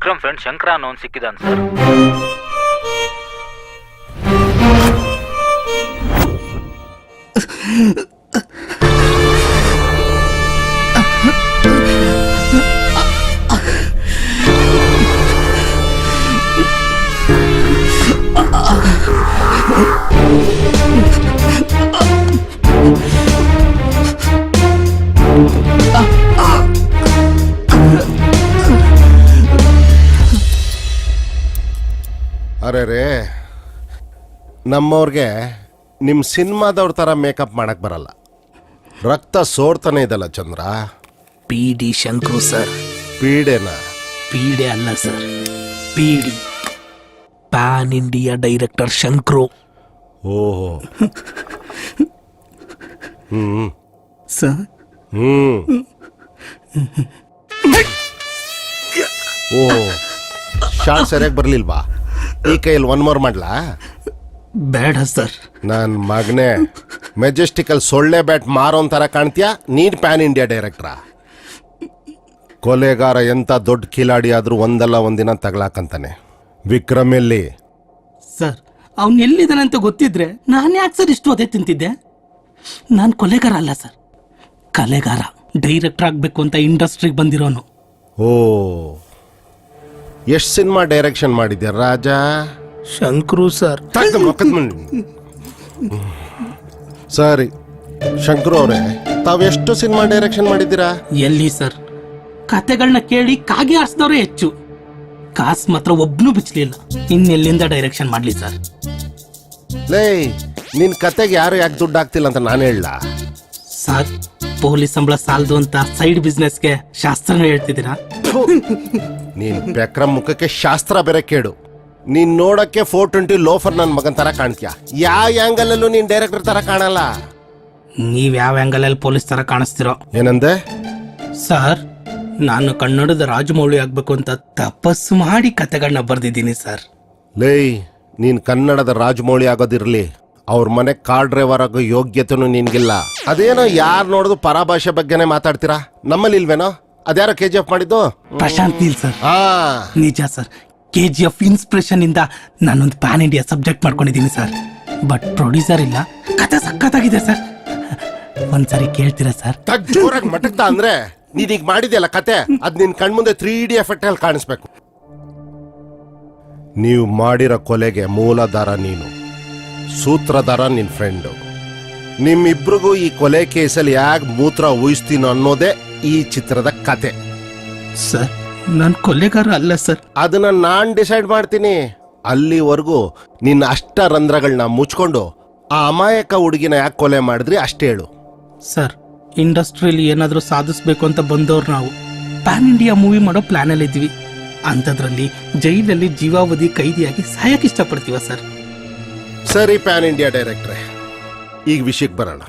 Vikram friend Shankara ಅನ್ನೋನ್ ಸಿಕ್ಕಿದಾನ್ sir ರೇ ನಮ್ಮವ್ರಿಗೆ ನಿಮ್ಮ ಸಿನಿಮಾದವ್ರ ಥರ ಮೇಕಪ್ ಮಾಡಕ್ಕೆ ಬರಲ್ಲ. ರಕ್ತ ಸೋರ್ತಾನೆ ಇದಲ್ಲ Chandra? P D Shanku sir. ಪೀಡೆನ? ಪೀಡೆ ಅಲ್ಲ sir P D. Pan India director Shankru. ಓಹೋ. ಹ್ಞೂ ಸರ್. ಹ್ಞೂ ಓ ಶಾರ್ಟ್ ಸರಿಯಾಗಿ ಬರ್ಲಿಲ್ವಾ? ಈ ಕೈಯಲ್ಲಿ ಒನ್ ಮೋರ್ ಮಾಡ್ಲಾ? ಬೇಡ ಸರ್. ನನ್ನ ಮಗನೇ ಮೆಜೆಸ್ಟಿಕಲ್ ಸೊಳ್ಳೆ ಬ್ಯಾಟ್ ಮಾರೋ ಥರ ಕಾಣ್ತೀಯಾ? ನೀನ್ ಪ್ಯಾನ್ ಇಂಡಿಯಾ ಡೈರೆಕ್ಟ್ರಾ. ಕೊಲೆಗಾರ ಎಂತ ದೊಡ್ಡ ಕಿಲಾಡಿ ಆದ್ರೂ ಒಂದಲ್ಲ ಒಂದಿನ ತಗಲಾಕಂತಾನೆ. ವಿಕ್ರಮ್ ಎಲ್ಲಿ? ಸರ್ ಅವ್ನು ಎಲ್ಲಿದ್ದಾನೆ ಅಂತ ಗೊತ್ತಿದ್ರೆ ನಾನು ಯಾಕೆ ಸರ್ ಇಷ್ಟು ಅದೇ ತಿಂತಿದ್ದೆ? ನಾನು ಕೊಲೆಗಾರ ಅಲ್ಲ ಸರ್. ಕಲೆಗಾರ ಡೈರೆಕ್ಟರ್ ಆಗಬೇಕು ಅಂತ ಇಂಡಸ್ಟ್ರಿಗೆ ಬಂದಿರೋನು. ಓ ಎಷ್ಟು ಸಿನಿಮಾ ಡೈರೆಕ್ಷನ್ ಮಾಡಿದ್ಯಾ ರಾಜ? ಶಂಕ್ರು ಸರ್. ಸರಿ ಶಂಕರು ಅವರೇ ತಾವೆಷ್ಟು ಸಿನಿಮಾ ಡೈರೆಕ್ಷನ್ ಮಾಡಿದ್ದೀರಾ? ಎಲ್ಲಿ ಸರ್? ಕತೆಗಳನ್ನ ಕೇಳಿ ಕಾಗೆ ಆರಿಸಿದವರೇ ಹೆಚ್ಚು. ಕಾಸ್ ಮಾತ್ರ ಒಬ್ನು ಬಿಚ್ಚಲಿಲ್ಲ ಇನ್ನೆಲ್ಲಿಂದ ಡೈರೆಕ್ಷನ್ ಮಾಡ್ಲಿ ಸರ್? ಲೇ ನಿನ್ ಕತೆಗೆ ಯಾರು ಯಾಕೆ ದುಡ್ಡು ಹಾಕ್ತಿಲ್ಲ ಅಂತ ನಾನು ಹೇಳ ಸರ್ ಪೊಲೀಸ್ ಸಂಬಳ ಸಾಲದು ಅಂತ ಸೈಡ್ ಬಿಸ್ನೆಸ್ಗೆ ಶಾಸ್ತ್ರನ ಹೇಳ್ತಿದ್ದೀರಾ? ನೀನ್ ಬೆಕ್ರಮ್ ಮುಖಕ್ಕೆ ಶಾಸ್ತ್ರ ಬೇರೆ ಕೇಡು. ನೀನ್ ನೋಡಕ್ಕೆ ಫೋರ್ ಟ್ವೆಂಟಿ ಲೋಫರ್ ನನ್ ಮಗನ್ ತರ ಕಾಣ್ತೀಯ? ಯಾವ ಆಂಗಲ್ ಅಲ್ಲೂ ನೀನ್ ಡೈರೆಕ್ಟರ್ ತರ ಕಾಣಲ್ಲ. ನೀವ್ ಯಾವ ಆಂಗಲಲ್ಲಿ ಪೊಲೀಸ್ ತರ ಕಾಣಿಸ್ತಿರೋ? ಏನಂದೆ? ಸರ್ ನಾನು ಕನ್ನಡದ ರಾಜಮೌಳಿ ಆಗ್ಬೇಕು ಅಂತ ತಪಸ್ಸು ಮಾಡಿ ಕತೆಗಳನ್ನ ಬರ್ದಿದ್ದೀನಿ ಸರ್ ಲೇ ನೀನ್ ಕನ್ನಡದ ರಾಜಮೌಳಿ ಆಗೋದಿರ್ಲಿ. ಅವ್ರ ಮನೆ ಕಾರ್ ಡ್ರೈವರ್ ಆಗೋ ಯೋಗ್ಯತೆನೂ ನಿನ್ಗಿಲ್ಲ. ಅದೇನೋ ಯಾರು ನೋಡಿದ್ರು ಪರಭಾಷೆ ಬಗ್ಗೆನೇ ಮಾತಾಡ್ತೀರಾ? ನಮ್ಮಲ್ಲಿ ಇಲ್ವೇನೋ? ಅದ್ಯಾರೋ ಕೆ ಜಿ ಎಫ್ ಮಾಡಿದ್ದು? ಪ್ರಶಾಂತ್ ನೀಲ್ ಸರ್. ಹಾ. ನಿಜ sir. K G F inspiration ಇಂದ ನಾನೊಂದು ಪ್ಯಾನ್ ಇಂಡಿಯಾ ಸಬ್ಜೆಕ್ಟ್ ಮಾಡ್ಕೊಂಡಿದ್ದೀನಿ ಸರ್. ಬಟ್ ಪ್ರೊಡ್ಯೂಸರ್ ಇಲ್ಲ. ಕತೆ ಸಖತ್ತಾಗಿದೆ ಸರ್. ಒಂದ್ಸರಿ ಕೇಳ್ತೀರಾ ಸರ್? ತಗ್ ಜೋರಾಗಿ ಮಟಕ್ತಾ ಅಂದ್ರೆ ನೀನೀಗ ಮಾಡಿದೆಯಲ್ಲ ಕತೆ ಅದ್ ನಿನ್ ಕಣ್ಮುಂದೆ ತ್ರೀ ಡಿ ಎಫೆಕ್ಟ್ ಅಲ್ಲಿ ಕಾಣಿಸ್ಬೇಕು. ನೀವು ಮಾಡಿರೋ ಕೊಲೆಗೆ ಮೂಲಧಾರ ನೀನು ಸೂತ್ರಧಾರ ನಿನ್ ಫ್ರೆಂಡು ನಿಮ್ಮಿಬ್ರಿಗೂ ಈ ಕೊಲೆ ಕೇಸಲ್ಲಿ ಯಾಕೆ ಮೂತ್ರ ಊಹಿಸ್ತೀನೋ ಅನ್ನೋದೇ ಈ ಚಿತ್ರದ ಕತೆ. ಸರ್ ನಾನು ಕೊಲೆಗಾರ ಅಲ್ಲ ಸರ್. ಅದನ್ನ ನಾನ್ ಡಿಸೈಡ್ ಮಾಡ್ತೀನಿ. ಅಲ್ಲಿವರೆಗೂ ನಿನ್ನ ಅಷ್ಟ ರಂಧ್ರಗಳನ್ನ ಮುಚ್ಕೊಂಡು ಆ ಅಮಾಯಕ ಹುಡುಗಿನ ಯಾಕೆ ಕೊಲೆ ಮಾಡಿದ್ರಿ ಅಷ್ಟೇ ಹೇಳು. ಸರ್ ಇಂಡಸ್ಟ್ರಿಯಲ್ಲಿ ಏನಾದರೂ ಸಾಧಿಸ್ಬೇಕು ಅಂತ ಬಂದವ್ರು ನಾವು. ಪ್ಯಾನ್ ಇಂಡಿಯಾ ಮೂವಿ ಮಾಡೋ ಪ್ಲಾನಲ್ಲಿ ಇದ್ವಿ ಅಂಥದ್ರಲ್ಲಿ ಜೈಲಲ್ಲಿ ಜೀವಾವಧಿ ಕೈದಿಯಾಗಿ ಸಾಯಕ್ಕೆ ಇಷ್ಟಪಡ್ತೀವ ಸರ್? ಸರಿ ಪ್ಯಾನ್ ಇಂಡಿಯಾ ಡೈರೆಕ್ಟ್ರೆ ಈಗ ವಿಷಯಕ್ಕೆ ಬರೋಣ.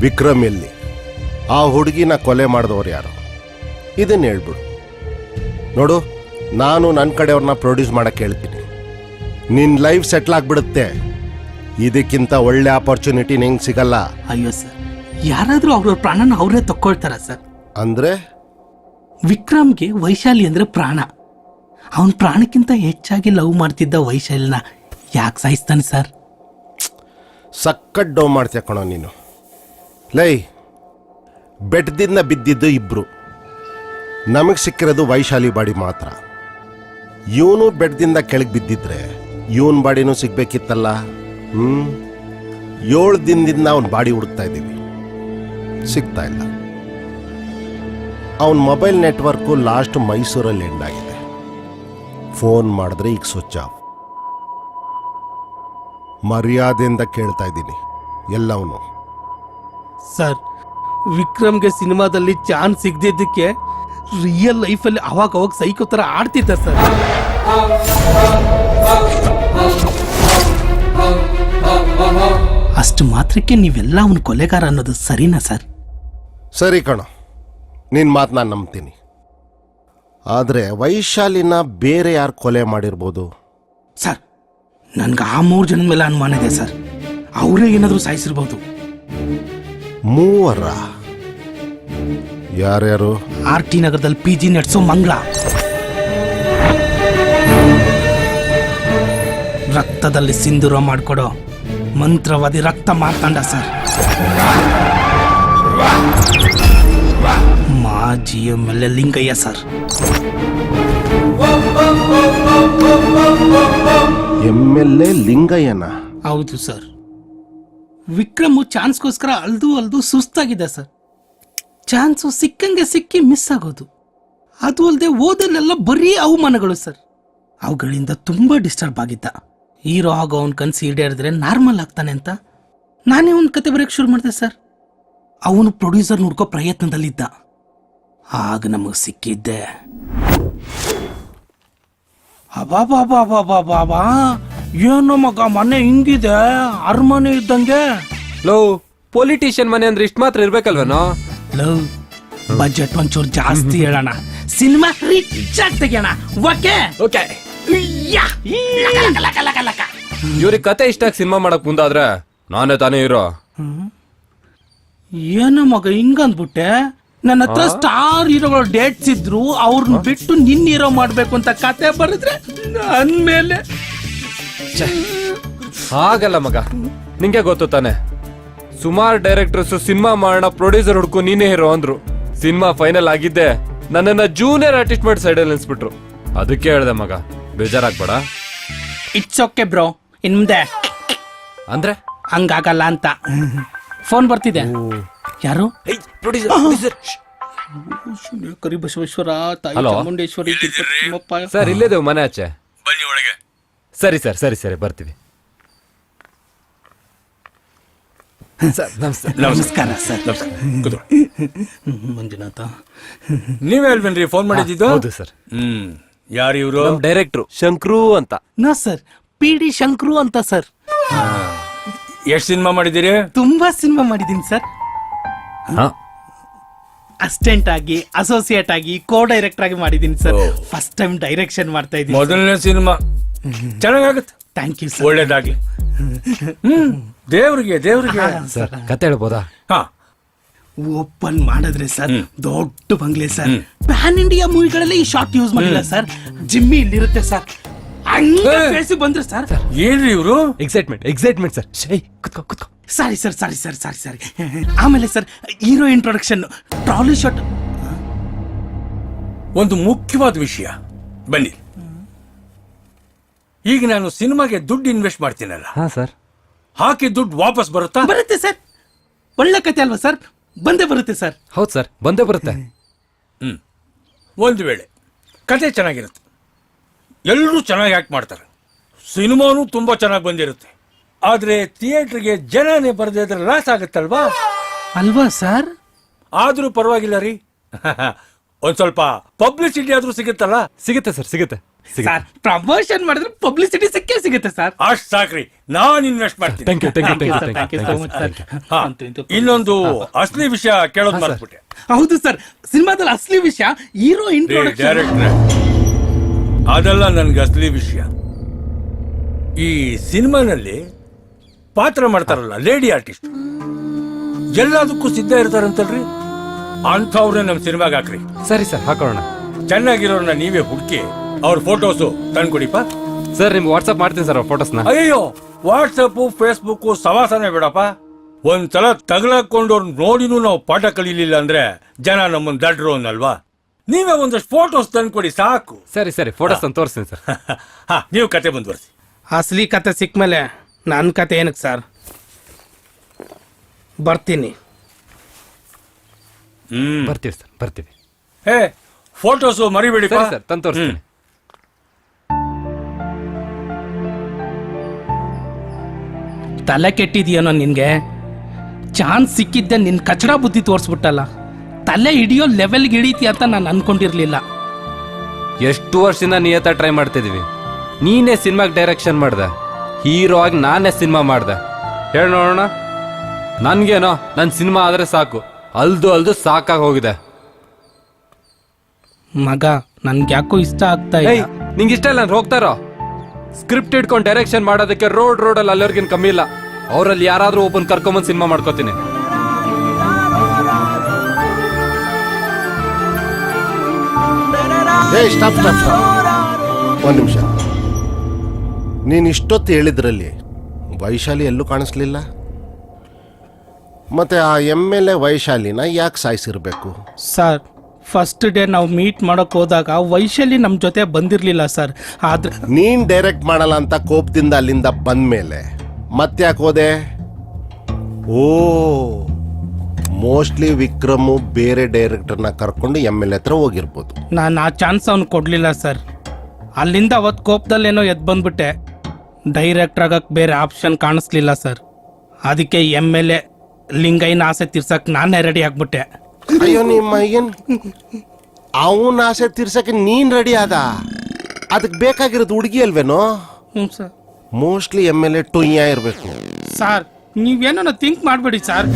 ವಿಕ್ರಮ್ ಎಲ್ಲಿ? ಆ ಹುಡುಗಿನ ಕೊಲೆ ಮಾಡಿದವ್ರು ಯಾರು? ಇದನ್ನ ಹೇಳ್ಬಿಡು. ನೋಡು ನಾನು ನನ್ನ ಕಡೆಯವ್ರನ್ನ ಪ್ರೊಡ್ಯೂಸ್ ಮಾಡಕ್ಕೆ ಹೇಳ್ತೀನಿ. ನಿನ್ನ ಲೈಫ್ ಸೆಟ್ಲ್ ಆಗಿಬಿಡುತ್ತೆ. ಇದಕ್ಕಿಂತ ಒಳ್ಳೆ ಆಪರ್ಚುನಿಟಿ ನಿಂಗೆ ಸಿಗಲ್ಲ. ಅಯ್ಯೋ ಸರ್ ಯಾರಾದರೂ ಅವ್ರವ್ರ ಪ್ರಾಣನ ಅವರೇ ತಕ್ಕೊಳ್ತಾರ ಸರ್ ಅಂದ್ರೆ? ವಿಕ್ರಮ್ಗೆ ವೈಶಾಲಿ ಅಂದ್ರೆ ಪ್ರಾಣ. ಅವನ ಪ್ರಾಣಕ್ಕಿಂತ ಹೆಚ್ಚಾಗಿ ಲವ್ ಮಾಡ್ತಿದ್ದ ವೈಶಾಲಿನ ಯಾಕೆ ಸಾಯಿಸ್ತಾನೆ ಸರ್ ಸಕ್ಕಡ್ ಡೋ ಮಾಡ್ತೀಯ ಕಣೋ ನೀನು. ಲೈ ಬೆಟ್ಟದಿಂದ ಬಿದ್ದಿದ್ದು ಇಬ್ರು. ನಮಗೆ ಸಿಕ್ಕಿರೋದು ವೈಶಾಲಿ ಬಾಡಿ ಮಾತ್ರ. ಇವನು ಬೆಟ್ಟದಿಂದ ಕೆಳಗೆ ಬಿದ್ದಿದ್ರೆ ಇವನ್ ಬಾಡಿನೂ ಸಿಗ್ಬೇಕಿತ್ತಲ್ಲ? ಹ್ಮ್? ಏಳು ದಿನದಿಂದ ಅವನ ಬಾಡಿ ಹುಡುಕ್ತಾ ಇದ್ದೀವಿ. ಸಿಗ್ತಾ ಇಲ್ಲ. ಅವನ ಮೊಬೈಲ್ ನೆಟ್ವರ್ಕು ಲಾಸ್ಟ್ ಮೈಸೂರಲ್ಲಿ ಎಂಡ್ ಆಗಿದೆ. ಫೋನ್ ಮಾಡಿದ್ರೆ ಈಗ ಸ್ವಚ್ಛ ಆಫ್. ಮರ್ಯಾದೆಯಿಂದ ಕೇಳ್ತಾ ಇದ್ದೀನಿ. ಎಲ್ಲವನು ಸರ್ ವಿಕ್ರಮ್ಗೆ ಸಿನಿಮಾದಲ್ಲಿ ಚಾನ್ಸ್ ಸಿಗದಿದ್ದಕ್ಕೆ ರಿಯಲ್ ಲೈಫಲ್ಲಿ ಅವಾಗ ಅವಾಗ ಸೈಕೋ ಥರ ಆಡ್ತಿದ್ದ ಸರ್ ಅಷ್ಟು ಮಾತ್ರಕ್ಕೆ ನೀವೆಲ್ಲ ಅವನ ಕೊಲೆಗಾರ ಅನ್ನೋದು ಸರಿನಾ ಸರ್ ಸರಿ ಕಣೋ ನಿನ್ನ ಮಾತು ನಾನು ನಂಬ್ತೀನಿ. ಆದರೆ ವೈಶಾಲಿನ ಬೇರೆ ಯಾರು ಕೊಲೆ ಮಾಡಿರ್ಬೋದು? ಸರ್ ನನ್ಗೆ ಆ ಮೂರು ಜನ ಮೇಲೆ ಅನುಮಾನ ಇದೆ ಸರ್ ಅವರೇ ಏನಾದರೂ ಸಾಯಿಸಿರ್ಬೋದು. ಮೂವರ. ಯಾರ್ಯಾರು? ಆರ್ ಟಿ ನಗರದಲ್ಲಿ ಪಿ ಜಿ ನಡೆಸೋ ಮಂಗಳ ರಕ್ತದಲ್ಲಿ ಸಿಂಧೂರ ಮಾಡಿಕೊಡೋ ಮಂತ್ರವಾದಿ ರಕ್ತ ಮಾರ್ತಾಂಡ ಸರ್. ಮಾಜಿ M L A Lingayya sir. M L A ಲಿಂಗಯ್ಯನ. ಹೌದು ಸರ್. ವಿಕ್ರಮ್ ಚಾನ್ಸ್ಗೋಸ್ಕರ ಅಲ್ದು ಅಲ್ದು ಸುಸ್ತಾಗಿದೆ ಸರ್. ಚಾನ್ಸು ಸಿಕ್ಕಂಗೆ ಸಿಕ್ಕಿ ಮಿಸ್ ಆಗೋದು. ಅದು ಅಲ್ಲದೆ ಓದಲ್ಲೆಲ್ಲ ಬರೀ ಅವಮಾನಗಳು ಸರ್. ಅವುಗಳಿಂದ ತುಂಬ ಡಿಸ್ಟರ್ಬ್ ಆಗಿದ್ದ. ಹೀರೋ ಆಗೋ ಅವನ ಕನಸು ಈಡೇರಿದ್ರೆ ನಾರ್ಮಲ್ ಆಗ್ತಾನೆ ಅಂತ ನಾನೇ ಒಂದು ಕತೆ ಬರೆಯಕ್ಕೆ ಶುರು ಮಾಡಿದೆ ಸರ್. ಅವನು ಪ್ರೊಡ್ಯೂಸರ್ ನೋಡ್ಕೋ ಪ್ರಯತ್ನದಲ್ಲಿದ್ದ. ಆಗ ನಮಗೆ ಸಿಕ್ಕಿದ್ದೆ. ಅಬಾಬಾಬಾಬಾಬಾಬಾ ಏನೋ ಮಗ ಮನೆ ಹಿಂಗಿದೆ ಅರಮನೆ ಇದ್ದಂಗೆ. ಲೋ ಪೊಲಿಟಿಷಿಯನ್ ಮನೆ ಅಂದ್ರೆ ಇಷ್ಟ ಮಾತ್ರ ಇರ್ಬೇಕಲ್ವೇನೋ? ಲವ್ ಬಜೆಟ್ ಒಂಚೂರು ಜಾಸ್ತಿ ಹೇಳೋಣ. ಸಿನಿಮಾ ರಿಚ್ ಆಗಿ ತೆಗಿಯೋಣ. ಓಕೆ? ಓಕೆ. ಯಾ! ಲಕ, ಲಕ, ಲಕ, ಲಕ. ಇವ್ರಿಗೆ ಕತೆ ಇಷ್ಟ ಸಿನಿಮಾ ಮಾಡಕ್ ಮುಂದಾದ್ರೆ ನಾನೇ ತಾನೇ ಇರೋ ಏನೋ ಮಗ ಹಿಂಗಂದ್ಬಿಟ್ಟೆ? ನನ್ನ ಹತ್ರ ಸ್ಟಾರ್ ಹೀರೋಗಳು ಡೇಟ್ಸ್ ಇದ್ರು ಅವ್ರನ್ನ ಬಿಟ್ಟು ನಿನ್ ಹೀರೋ ಮಾಡ್ಬೇಕು ಅಂತ ಕತೆ ಬರೆದ್ರೆ ಅಂದ್ಮೇಲೆ ಹಾಗಲ್ಲ ಮಗ. ನಿಂಗೆ ಗೊತ್ತು ತಾನೆ. ಸುಮಾರು ಡೈರೆಕ್ಟರ್ಸ್ ಸಿನಿಮಾ ಮಾಡೋಣ ಪ್ರೊಡ್ಯೂಸರ್ ಹುಡ್ಕು ನೀನೇ ಹೀರೋ ಅಂದ್ರು. ಸಿನಿಮಾ ಫೈನಲ್ ಆಗಿದ್ದೆ ನನ್ನನ್ನ ಜೂನಿಯರ್ ಆರ್ಟಿಸ್ಟ್ ಮಾಡಿ ಸೈಡಲ್ಲಿ ನಿಲ್ಸ್ಬಿಟ್ರು. ಅದಕ್ಕೆ ಹೇಳ್ದೆ ಮಗ ಬೇಜಾರಾಗ್ಬೇಡ. ಇಟ್ಸ್ ಓಕೆ ಬ್ರೋ ಇನ್ ಮುಂದೆ. ಅಂದ್ರೆ? ಹಂಗಾಗಲ್ಲ ಅಂತ. ಫೋನ್ ಬರ್ತಿದೆ. ಯಾರು? ಪ್ರೊಡ್ಯೂಸರ್ ಕರಿ ಬಸವೇಶ್ವರ ತಾಯಿ? ಚಾಮುಂಡೇಶ್ವರಿ ತಿರುಪತಿ ತಿಮ್ಮಪ್ಪ. ಸರ್ ಇಲ್ಲೇದೇವು ಮನೆ ಆಚೆ. ಸರಿ ಸರ್ ಸರಿ ಸರಿ ಬರ್ತೀವಿ. ಸರ್ ನಮಸ್ತೆ. ನಮಸ್ಕಾರ ಸರ್. ಮಂಜುನಾಥ. ನೀವ್ ಅಲ್ವೇನ್ರಿ ಫೋನ್ ಮಾಡಿದ್ದು? ಹೌದು ಸರ್. ಹ್ಮ್ ಯಾರು ಇವರು? ನಮ್ ಡೈರೆಕ್ಟ್ರು ಶಂಕ್ರು ಅಂತ. ನಾ ಸರ್ ಪಿ ಡಿ ಶಂಕ್ರು ಅಂತ ಸರ್. ಎಷ್ಟ್ ಸಿನಿಮಾ ಮಾಡಿದ್ದೀರಿ? ತುಂಬಾ ಸಿನಿಮಾ ಮಾಡಿದ್ದೀನಿ ಸರ್. ಅಸಿಸ್ಟೆಂಟ್ ಆಗಿ ಅಸೋಸಿಯೇಟ್ ಆಗಿ ಕೋ ಡೈರೆಕ್ಟರ್ ಆಗಿ ಮಾಡಿದ್ದೀನಿ ಸರ್. ಫಸ್ಟ್ ಟೈಮ್ ಡೈರೆಕ್ಷನ್ ಮಾಡ್ತಾ ಇದ್ದೀನಿ ಮೊದಲನೇ ಸಿನಿಮಾ. ಚೆನ್ನಾಗಾಗತ್ತೆ. ಥ್ಯಾಂಕ್ ಯು ಸರ್ ಒಳ್ಳೇದಾಗ್ಲಿ. ಹ್ಮ್ ದೇವ್ರಿಗೆ ದೇವ್ರಿಗೆ. ಸರ್. ಕತೆ ಹೇಳ್ಬೋದಾ? ಹಾ. ಓಪನ್ ಮಾಡಿದ್ರೆ ಸರ್ ದೊಡ್ಡ ಬಂಗ್ಲೆ ಸರ್ ಪ್ಯಾನ್ ಇಂಡಿಯಾ ಮೂವಿಗಳಲ್ಲಿ ಈ ಶಾರ್ಟ್ ಯೂಸ್ ಮಾಡಿಲ್ಲ ಸರ್ ಜಿಮ್ಮಿ ಇಲ್ಲಿರುತ್ತೆ ಸರ್ ಹಂಗೆ ಬಂದ್ರೆ ಸರ್ ಏನ್ರಿ ಇವರು? ಎಕ್ಸೈಟ್ಮೆಂಟ್ ಎಕ್ಸೈಟ್ಮೆಂಟ್ ಸರ್ ಶೈ ಕುತ್ಕೋ ಕುತ್ಕೋ. Sorry sir sorry sir sorry sorry ಆಮೇಲೆ sir hero introduction trolley shot ಒಂದು ಮುಖ್ಯವಾದ ವಿಷಯ. ಬನ್ನಿ. ಈಗ ನಾನು ಸಿನಿಮಾಗೆ ದುಡ್ಡು ಇನ್ವೆಸ್ಟ್ ಮಾಡ್ತೀನಲ್ಲ. ಹಾ ಸರ್. ಹಾಕಿ ದುಡ್ಡು ವಾಪಸ್ ಬರುತ್ತಾ? ಬರುತ್ತೆ ಸರ್. ಒಳ್ಳೆ ಕತೆ ಅಲ್ವಾ ಸರ್? ಬಂದೇ ಬರುತ್ತೆ ಸರ್. ಹೌದು ಸರ್. ಬಂದೇ ಬರುತ್ತೆ. ಹ್ಞೂ ಒಂದು ವೇಳೆ ಕತೆ ಚೆನ್ನಾಗಿರುತ್ತೆ. ಎಲ್ಲರೂ ಚೆನ್ನಾಗಿ ಆ್ಯಕ್ಟ್ ಮಾಡ್ತಾರೆ. ಸಿನಿಮಾನು ತುಂಬ ಚೆನ್ನಾಗಿ ಬಂದಿರುತ್ತೆ. ಆದರೆ ಥಿಯೇಟ್ರಿಗೆ ಜನನೇ ಬರದೇ ಇದ್ರೆ ಲಾಸ್ ಆಗುತ್ತಲ್ವಾ? ಅಲ್ವಾ ಸರ್? ಆದರೂ ಪರವಾಗಿಲ್ಲ ರೀ. ಒಂದು ಸ್ವಲ್ಪ ಪಬ್ಲಿಸಿಟಿ ಆದರೂ ಸಿಗುತ್ತಲ್ಲ? ಸಿಗುತ್ತೆ ಸರ್. ಸಿಗುತ್ತೆ ಸಿಗುತ್ತೆ. ಸರ್ ಪ್ರಮೋಷನ್ ಮಾಡಿದ್ರೆ ಪಬ್ಲಿಸಿಟಿ ಸಿಕ್ಕೇ ಸಿಗುತ್ತೆ ಸರ್ ಅಷ್ಟು ಸಾಕ್ರಿ. ನಾನು ಇನ್ವೆಸ್ಟ್ ಮಾಡ್ತೀನಿ. Thank you thank you thank. ಹಾ, ಇನ್ನೊಂದು ಅಸಲಿ ವಿಷಯ ಕೇಳೋದು ಮರ್ತ್ಬಿಟ್ಟೆ. ಹೌದು ಸರ್ ಸಿನಿಮಾದಲ್ಲಿ ಅಸಲಿ ವಿಷಯ ಹೀರೋ ಇಂಟ್ರೋಡಕ್ಷನ್ ಡೈರೆಕ್ಟ್ರೆ ಅದೆಲ್ಲ ನನ್ಗೆ ಅಸಲಿ ವಿಷಯ. ಈ ಸಿನಿಮಾನಲ್ಲಿ ಪಾತ್ರ ಮಾಡ್ತಾರಲ್ಲ ಲೇಡಿ ಆರ್ಟಿಸ್ಟ್ ಎಲ್ಲದಕ್ಕೂ ಸಿದ್ಧ ಇರ್ತಾರಂತಲ್ರಿ? ಅಂಥವ್ರನ್ನ ನಮ್ಮ ಸಿನಿಮಾಗೆ ಹಾಕ್ರಿ. ಸರಿ ಸರ್ ಹಾಕೋಣ. ಚೆನ್ನಾಗಿರೋರನ್ನ ನೀವೇ ಹುಡುಕಿ ಅವ್ರ ಫೋಟೋಸು ತಂದ್ಕೊಡಿಪ್ಪ ಸರ್ ನಿಮ್ಗೆ ವಾಟ್ಸಪ್ ಮಾಡ್ತೀನಿ ಸರ್ ಫೋಟೋಸ್ನ. ಅಯ್ಯೋ ವಾಟ್ಸಪ್ ಫೇಸ್ಬುಕ್ ಸವಾಸನೆ ಬೇಡಪ್ಪ. ಒಂದ್ಸಲ ತಗಲಾಕೊಂಡವ್ರು ನೋಡಿನೂ ನಾವು ಪಾಠ ಕಲೀಲಿಲ್ಲ ಅಂದ್ರೆ ಜನ ನಮ್ಮನ್ನ ದಡ್ರು ಅನ್ನಲ್ವಾ? ನೀವೇ ಒಂದಷ್ಟು ಫೋಟೋಸ್ ತಂದ್ಕೊಡಿ ಸಾಕು. ಸರಿ ಸರಿ ಫೋಟೋಸ್ ಅಂತ ತೋರಿಸ್ತೀನಿ ಸರ್. ಹಾ ನೀವು ಕತೆ ಮುಂದುವರಿಸಿ. ಅಸಲಿ ಕತೆ ಸಿಕ್ಕಮೇಲೆ ನನ್ನ ಕತೆ ಏನಕ್ಕೆ ಸರ್? ಬರ್ತೀನಿ. ಹ್ಮ್. ಬರ್ತೀವಿ ಸರ್ ಬರ್ತೀವಿ. ಏ ಫೋಟೋಸು ಮರಿಬೇಡಿ ಸರಿ ಸರ್ ತಂದು ತೋರಿಸ್ತೀನಿ. ತಲೆ ಕೆಟ್ಟಿದೆಯೇನೋ ನಿನಗೆ? ಚಾನ್ಸ್ ಸಿಕ್ಕಿದ್ದೆ ನಿನ್ ಕಚಡ ಬುದ್ಧಿ ತೋರಿಸ್ಬಿಟ್ಟಲ್ಲ. ತಲೆ ಹಿಡಿಯೋ ಲೆವೆಲ್ಗೆ ಹಿಡಿತಿ ಅಂತ ನಾನು ಅನ್ಕೊಂಡಿರ್ಲಿಲ್ಲ. ಎಷ್ಟು ವರ್ಷದಿಂದ ನಿಯತ ಟ್ರೈ ಮಾಡ್ತಿದ್ವಿ. ನೀನೇ ಸಿನಿಮಾಗೆ ಡೈರೆಕ್ಷನ್ ಮಾಡ್ದೆ. ಹೀರೋ ಆಗಿ ನಾನೇ ಸಿನಿಮಾ ಮಾಡ್ದೆ. ಹೇಳ ನೋಡೋಣ. ನನಗೇನೋ ನನ್ನ ಸಿನಿಮಾ ಆದ್ರೆ ಸಾಕು. ಅಲ್ದು ಅಲ್ದು ಸಾಕಾಗಿ ಹೋಗಿದೆ. ಮಗ ನನ್ಗೆ ಯಾಕೋ ಇಷ್ಟ ಆಗ್ತಾ ಇಲ್ಲ. ನಿಂಗೆ ಇಷ್ಟ ಇಲ್ಲ ಹೋಗ್ತಾರೋ ಸ್ಕ್ರಿಪ್ಟ್ ಇಟ್ಕೊಂಡು ಡೈರೆಕ್ಷನ್ ಮಾಡೋದಕ್ಕೆ ರೋಡ್ ರೋಡಲ್ಲಿ ಅಲ್ಲವ್ರಿಗೇನು ಕಮ್ಮಿ ಇಲ್ಲ. ಅವರಲ್ಲಿ ಯಾರಾದ್ರೂ ಒಬ್ಬನ್ ಕರ್ಕೊಂಬಂದು ಸಿನಿಮಾ ಮಾಡ್ಕೋತೀನಿ. ಏ ಸ್ಟಾಪ್ ಸ್ಟಾಪ್ ಸ್ಟಾಪ್ ಒಂದು ನಿಮಿಷ. ನೀನು ಇಷ್ಟೊತ್ತು ಹೇಳಿದ್ರಲ್ಲಿ ವೈಶಾಲಿ ಎಲ್ಲೂ ಕಾಣಿಸ್ಲಿಲ್ಲ? ಮತ್ತೆ ಆ ಎಂ ಎಲ್ ಎ ವೈಶಾಲಿನ ಯಾಕೆ ಸಾಯಿಸಿರ್ಬೇಕು? ಸರ್ ಫಸ್ಟ್ ಡೇ ನಾವು ಮೀಟ್ ಮಾಡೋಕೆ ಹೋದಾಗ ವೈಶಾಲಿ ನಮ್ಮ ಜೊತೆ ಬಂದಿರಲಿಲ್ಲ ಸರ್ ಆದ್ರೆ ನೀನ್ ಡೈರೆಕ್ಟ್ ಮಾಡಲ್ಲ ಅಂತ ಕೋಪದಿಂದ ಅಲ್ಲಿಂದ ಬಂದ ಮೇಲೆ ಮತ್ತ್ಯಾಕೆ ಹೋದೆ? ಓ ಮೋಸ್ಟ್ಲಿ ವಿಕ್ರಮು ಬೇರೆ ಡೈರೆಕ್ಟರ್ನ ಕರ್ಕೊಂಡು ಎಂ ಎಲ್ ಹತ್ರ ಹೋಗಿರ್ಬೋದು. ನಾನು ಆ ಚಾನ್ಸ್ ಅವ್ನು ಕೊಡಲಿಲ್ಲ ಸರ್ ಅಲ್ಲಿಂದ ಅವತ್ತು ಕೋಪದಲ್ಲೇನೋ ಎದ್ದು ಬಂದ್ಬಿಟ್ಟೆ. ಡೈರೆಕ್ಟರ್ ಆಗಕ್ಕೆ ಬೇರೆ ಆಪ್ಷನ್ ಕಾಣಿಸ್ಲಿಲ್ಲ ಸರ್ ಅದಕ್ಕೆ ಎಂ ಎಲ್ ಎ ಲಿಂಗೈನ ಆಸೆ ತೀರ್ಸಕ್ಕೆ ನಾನೇ ರೆಡಿ ಆಗ್ಬಿಟ್ಟೆ. ಅಯ್ಯೋ ನಿಮ್ಮ ಏನ್ ಅವನ ಆಸೆ ತೀರ್ಸಕ್ಕೆ ನೀನ್ ರೆಡಿ ಆದ? ಅದಕ್ಕೆ ಬೇಕಾಗಿರೋದು ಹುಡುಗಿ ಅಲ್ವೇನೋ? ಹ್ಞೂ sir mostly M L A ಟುಯ್ಯ ಇರಬೇಕು. ಸರ್ ನೀವೇನೋ ಥಿಂಕ್ ಮಾಡಬೇಡಿ ಸರ್